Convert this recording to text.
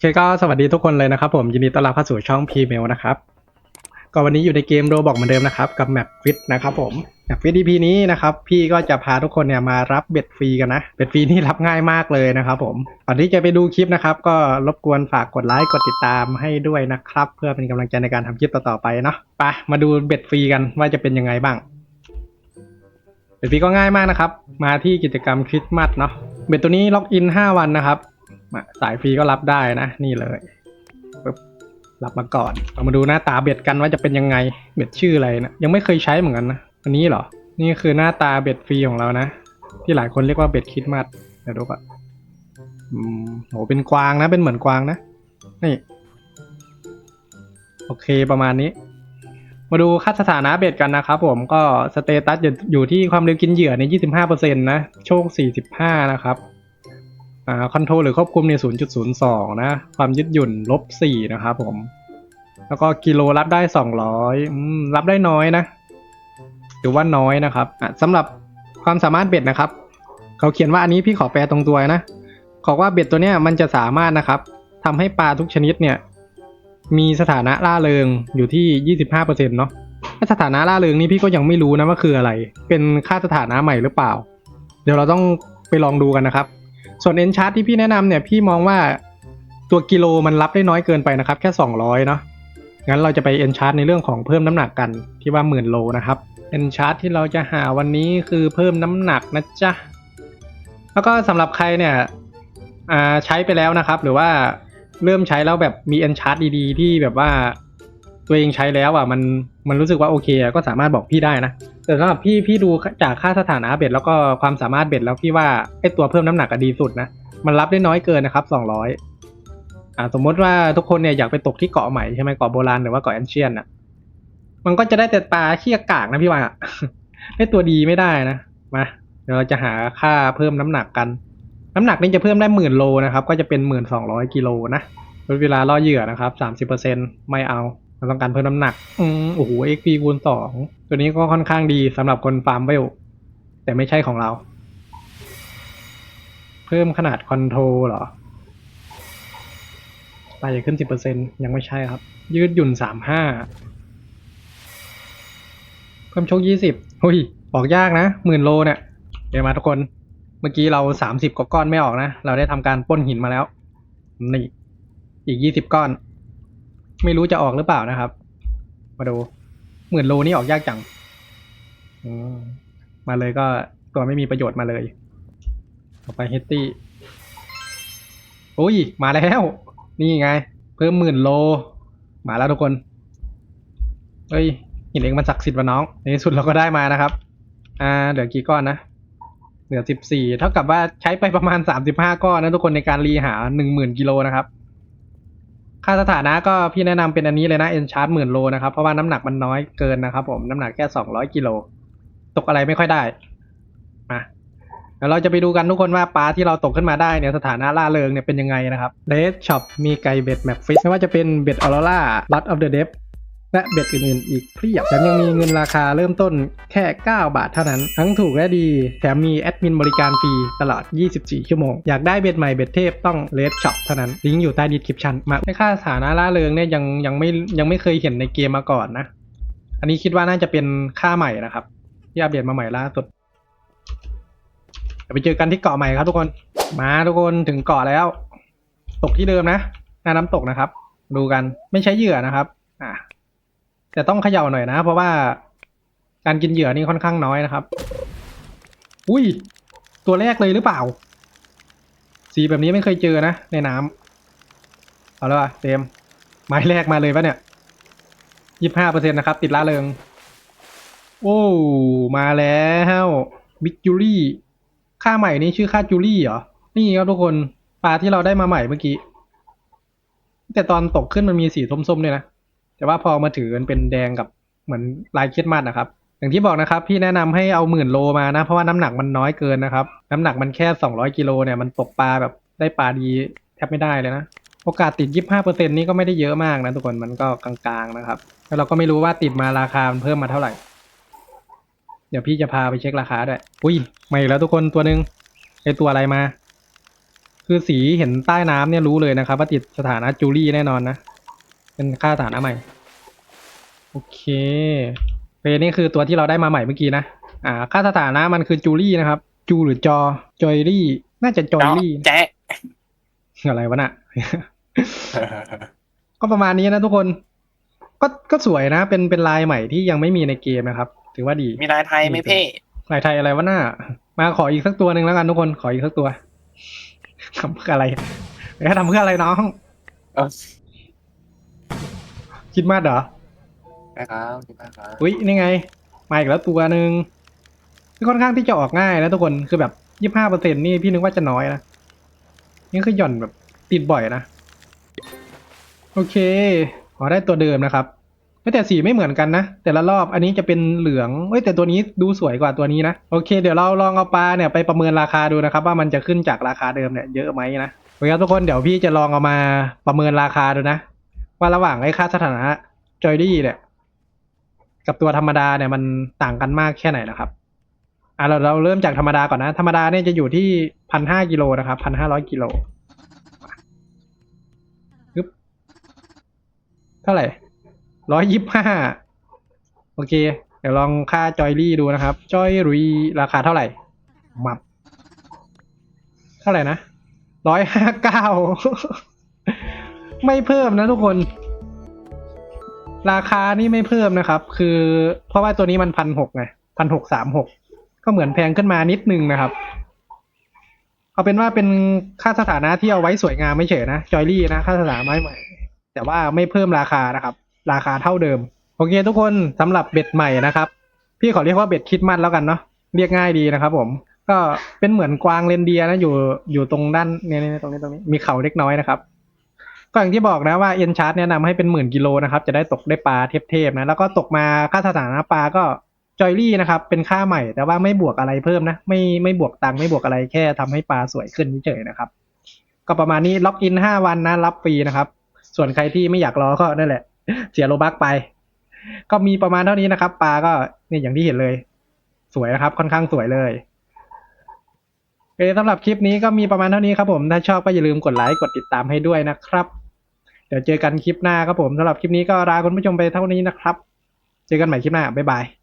เคก็สวัสดีทุกคนเลยนะครับผมยินดีต้อนรับเข้าสู่ช่อง p m a i l นะครับก็วันนี้อยู่ในเกมโรบอกเหมือนเดิมนะครับกับแมปฟิตนะครับผมแมปฟิต EP นี้นะครับพี่ก็จะพาทุกคนเนี่ยมารับเบ็ดฟรีกันนะเบ็ดฟรีนี่รับง่ายมากเลยนะครับผมก่อนที่จะไปดูคลิปนะครับ ก็รบกวนฝากกดไลค์กดติดตามให้ด้วยนะครับ เพื่อเป็นกำลังใจในการทำคลิปต่อๆไปเนาะไปมาดูเบ็ดฟรีกันว่าจะเป็นยังไงบ้างเบ็ดฟรีก็ง่ายมากนะครับ มาที่กิจกรรมคริสต์มาสเนาะเบ็ดตัวนี้ล็อกอิน 5 วันนะครับ สายฟรีก็รับได้นะ นี่เลยปึ๊บรับมาก่อน เรามาดูหน้าตาเบ็ดกันว่าจะเป็นยังไง เบ็ดชื่ออะไรนะ ยังไม่เคยใช้เหมือนกันนะ อันนี้เหรอ นี่คือหน้าตาเบ็ดฟรีของเรานะ ที่หลายคนเรียกว่าเบ็ดคริสต์มาสเดี๋ยวดูก่อนโห เป็นกวางนะ เป็นเหมือนกวางนะ นี่ โอเค ประมาณนี้ มาดูค่าสถานะเบ็ดกันนะครับผม ก็สเตตัสอยู่ที่ความเร็วกินเหยื่อใน 25%นะ โชค 45 นะครับ คอนโทรลหรือควบคุมใน 0.02 นะ ความยืดหยุ่นลบ 4 นะครับผม แล้วก็กิโลรับได้ 200อืมรับได้น้อยนะหรือว่าน้อยนะครับอะสำหรับความสามารถเบ็ดนะครับ เขาเขียนว่าอันนี้พี่ขอแปลตรงตัวนะขอว่าเบ็ดตัวเนี้ยมันจะสามารถนะครับทำให้ปลาทุกชนิดเนี่ย มีสถานะล่าเริงอยู่ที่ 25%เนาะถ้าสถานะล่าเริงนี่พี่ก็ยังไม่รู้นะว่าคืออะไร เป็นค่าสถานะใหม่หรือเปล่า เดี๋ยวเราต้องไปลองดูกันนะครับ ส่วนเอนชาร์ที่พี่แนะนำเนี่ยพี่มองว่าตัวกิโลมันรับได้น้อยเกินไปนะครับ แค่ 200 เนาะงั้นเราจะไปเอนชาร์ในเรื่องของเพิ่มน้ำหนักกันที่ว่าหมื่นโลนะครับเอนชาร์ที่เราจะหาวันนี้คือเพิ่มน้ำหนักนะจ๊ะแล้วก็สำหรับใครเนี่ยใช้ไปแล้วนะครับ หรือว่าเริ่มใช้แล้วแบบมีเอนชาร์ดีๆ ที่แบบว่าตัวเองใช้แล้วอะมันมันรู้สึกว่าโอเคก็สามารถบอกพี่ได้นะ แต่สำหรับพี่พี่ดูจากค่าสถานะเบ็ดแล้วก็ความสามารถเบ็ดแล้วพี่ว่าไอตัวเพิ่มน้ำหนักอะดีสุดนะมันรับได้น้อยเกินนะครับ200อ่าสมมติว่าทุกคนเนี่ยอยากไปตกที่เกาะใหม่ใช่ไหมเกาะโบราณหรือว่าเกาะแอนเชียนอะ มันก็จะได้แต่ปลาขี้กากนะพี่ว่าได้ตัวดีไม่ได้นะมาเดี๋ยวเราจะหาค่าเพิ่มน้ำหนักกัน น้ำหนักนี่จะเพิ่มได้หมื่นโลนะครับ ก็จะเป็นหมื่นสองร้อยกิโลนะลดเวลาล่อเหยื่อนะครับสามสิบเปอร์เซ็นไม่เอา เราต้องการเพิ่มน้ำหนัก อืมโอ้โห XP คูณสอง ตัวนี้ก็ค่อนข้างดีสำหรับคนฟาร์มเวล แต่ไม่ใช่ของเรา เพิ่มขนาดคอนโทรลเหรอไปจะขึ้นสิบเปอร์เซ็นยังไม่ใช่ครับ ยืดหยุ่นสามห้าเพิ่มโชคยี่สิบหุยออกยากนะหมื่นโลเนี่ยเดี๋ยวมาทุกคน เมื่อกี้เราสามสิบกว่าก้อนไม่ออกนะ เราได้ทำการปล้นหินมาแล้ว นี่ อีกยี่สิบก้อน ไม่รู้จะออกหรือเปล่านะครับ มาดูหมื่นโลนี่ออกยากจังมาเลยก็ตัวไม่มีประโยชน์มาเลย ต่อไปเฮตตี้อุ้ย มาแล้ว นี่ไง เพิ่มหมื่นโล มาแล้วทุกคน เฮ้ยหินเองมันศักดิ์สิทธิ์วะน้อง ในที่สุดเราก็ได้มานะครับ อ่า เหลือกี่ก้อนนะ เหลือสิบสี่เท่ากับว่าใช้ไปประมาณสามสิบห้าก้อนนะทุกคนในการรีหาหนึ่งหมื่นกิโลนะครับ ค่าสถานะก็พี่แนะนำเป็นอันนี้เลยนะเอ็นชาร์ตหมื่นโลนะครับ เพราะว่าน้ำหนักมันน้อยเกินนะครับผมน้ำหนักแค่สองร้อยกิโลตกอะไรไม่ค่อยได้มาเดี๋ยวเราจะไปดูกันทุกคนว่าปลาที่เราตกขึ้นมาได้เนี่ยสถานะล่าเริงเนี่ยเป็นยังไงนะครับเลสช็อปมีไก่เบ็ดแมปฟิชไม่ว่าจะเป็นเบ็ดออโรราบัตออฟเดอะเดฟ และเบ็ดอื่นๆอีกเพียบแถมยังมีเงินราคาเริ่มต้นแค่ 9 บาทเท่านั้น ทั้งถูกและดี แถมมีแอดมินบริการฟรีตลอด 24 ชั่วโมง อยากได้เบ็ดใหม่เบ็ดเทพต้องเลสช็อปเท่านั้น ลิงก์อยู่ใต้ดีสคริปชันมาในค่าสถานะล่าเริงเนี่ยยังยังไม่ยังไม่เคยเห็นในเกมมาก่อนนะ อันนี้คิดว่าน่าจะเป็นค่าใหม่นะครับ ที่อัปเดตมาใหม่ล่าสุดเดี๋ยวไปเจอกันที่เกาะใหม่ครับทุกคน มาทุกคนถึงเกาะแล้ว ตกที่เดิมนะหน้าน้ำตกนะครับ ดูกันไม่ใช้เหยื่อนะครับ อะ แต่ต้องเขย่าหน่อยนะ เพราะว่าการกินเหยื่อนี่ค่อนข้างน้อยนะครับ อุ้ย ตัวแรกเลยหรือเปล่า สีแบบนี้ไม่เคยเจอนะ ในน้ำเอาแล้วอะเต็มไม้แรกมาเลยปะเนี่ยยี่ห้าเปอร์เซ็นต์นะครับ ติดละเริง โอ้ มาแล้วบิ๊กจูรี่ค่าใหม่นี่ชื่อค่าจูรี่เหรอ นี่ครับทุกคนปลาที่เราได้มาใหม่เมื่อกี้ แต่ตอนตกขึ้นมันมีสีส้มๆด้วยนะ แต่ว่าพอมาถือมันเป็นแดงกับเหมือนลายเครียดมัดนะครับ อย่างที่บอกนะครับ พี่แนะนำให้เอาหมื่นโลมานะ เพราะว่าน้ำหนักมันน้อยเกินนะครับ น้ำหนักมันแค่สองร้อยกิโลเนี่ยมันตกปลาแบบได้ปลาดีแทบไม่ได้เลยนะ โอกาสติดยี่ห้าเปอร์เซ็นนี่ก็ไม่ได้เยอะมากนะทุกคนมันก็กลางๆนะครับ แล้วเราก็ไม่รู้ว่าติดมาราคามันเพิ่มมาเท่าไหร่ เดี๋ยวพี่จะพาไปเช็คราคาด้วยอุ้ยมาอีกแล้วทุกคนตัวหนึ่งไอตัวอะไรมา คือสีเห็นใต้น้ำเนี่ยรู้เลยนะครับ ว่าติดสถานะจูลี่แน่นอนนะ เป็นค่าสถานะใหม่ โอเคเฟนี่คือตัวที่เราได้มาใหม่เมื่อกี้นะ อ่า ค่าสถานะมันคือจูลี่นะครับ จูหรือจอ จอยลี่ น่าจะจอยลี่ แจ๊ะอะไรวะน่ะ ก็ประมาณนี้นะทุกคน ก็ ก็สวยนะ เป็น เป็นลายใหม่ที่ยังไม่มีในเกมนะครับ ถือว่าดี มีนายไทยไหม่เพ่ลายไทยอะไรวะน่ามาขออีกสักตัวหนึ่งแล้วกันทุกคน ขออีกสักตัวทำเพื่ออะไรเอ้ยทำเพื่ออะไรน้องเออ คิดมากเหรอนะครับดีมากครับอุ้ยนี่ไง มาอีกแล้วตัวหนึ่งที่ค่อนข้างที่จะออกง่ายนะทุกคนคือแบบยี่ห้าเปอร์เซ็นนี่พี่นึกว่าจะน้อยนะนี่คือหย่อนแบบติดบ่อยนะ โอเคขอได้ตัวเดิมนะครับไม่แต่สีไม่เหมือนกันนะ แต่ละรอบอันนี้จะเป็นเหลืองเอ้ยแต่ตัวนี้ดูสวยกว่าตัวนี้นะ โอเค เดี๋ยวเราลองเอาปลาเนี่ยไปประเมินราคาดูนะครับ ว่ามันจะขึ้นจากราคาเดิมเนี่ยเยอะไหมนะโอเคครับทุกคนเดี๋ยวพี่จะลองเอามาประเมินราคาดูนะ ว่าระหว่างไอ้ค่าสถานะจอยดี้เนี่ย กับตัวธรรมดาเนี่ยมันต่างกันมากแค่ไหนนะครับ อะเราเราเริ่มจากธรรมดาก่อนนะ ธรรมดาเนี่ยจะอยู่ที่พันห้ากิโลนะครับพันห้าร้อยกิโลปึ๊บเท่าไหร่ร้อยยี่ห้าโอเค เดี๋ยวลองค่าจอยลี่ดูนะครับ จอยรีราคาเท่าไหร่มับ เท่าไหร่นะร้อยห้าเก้า ไม่เพิ่มนะทุกคน ราคานี่ไม่เพิ่มนะครับ คือ เพราะว่าตัวนี้มันพันหกไงพันหกสามหกก็เหมือนแพงขึ้นมานิดนึงนะครับ เอาเป็นว่าเป็นค่าสถานะที่เอาไว้สวยงามไม่เฉยนะจอยลี่นะค่าสถานะใหม่ แต่ว่าไม่เพิ่มราคานะครับ ราคาเท่าเดิมโอเคทุกคนสำหรับเบ็ดใหม่นะครับ พี่ขอเรียกว่าเบ็ดคิดมัดแล้วกันเนาะเรียกง่ายดีนะครับ ผม ก็เป็นเหมือนกวางเรนเดียร์นะอยู่อยู่ตรงด้านเนี่ยเนี่ยตรงนี้ตรงนี้มีเขาเล็กน้อยนะครับ ก็อย่างที่บอกนะว่าเอ็นชาร์ตแนะนำให้เป็นหมื่นกิโลนะครับ จะได้ตกได้ปลาเทพๆนะ แล้วก็ตกมาค่าสถานะปลาก็จอยลี่นะครับ เป็นค่าใหม่แต่ว่าไม่บวกอะไรเพิ่มนะ ไม่ไม่บวกตังค์ไม่บวกอะไรแค่ทำให้ปลาสวยขึ้นเฉยๆนะครับ ก็ประมาณนี้ล็อกอินห้าวันนะ รับฟรีนะครับ ส่วนใครที่ไม่อยากรอก็นั่นแหละ เสียโลบักไป ก็มีประมาณเท่านี้นะครับ ปลาก็เนี่ยอย่างที่เห็นเลย สวยนะครับ ค่อนข้างสวยเลยโอเคสำหรับคลิปนี้ก็มีประมาณเท่านี้ครับผม ถ้าชอบก็อย่าลืมกดไลค์กดติดตามให้ด้วยนะครับ เดี๋ยวเจอกันคลิปหน้าครับผมสำหรับคลิปนี้ก็ลาคุณผู้ชมไปเท่านี้นะครับ เจอกันใหม่คลิปหน้าบ๊ายบาย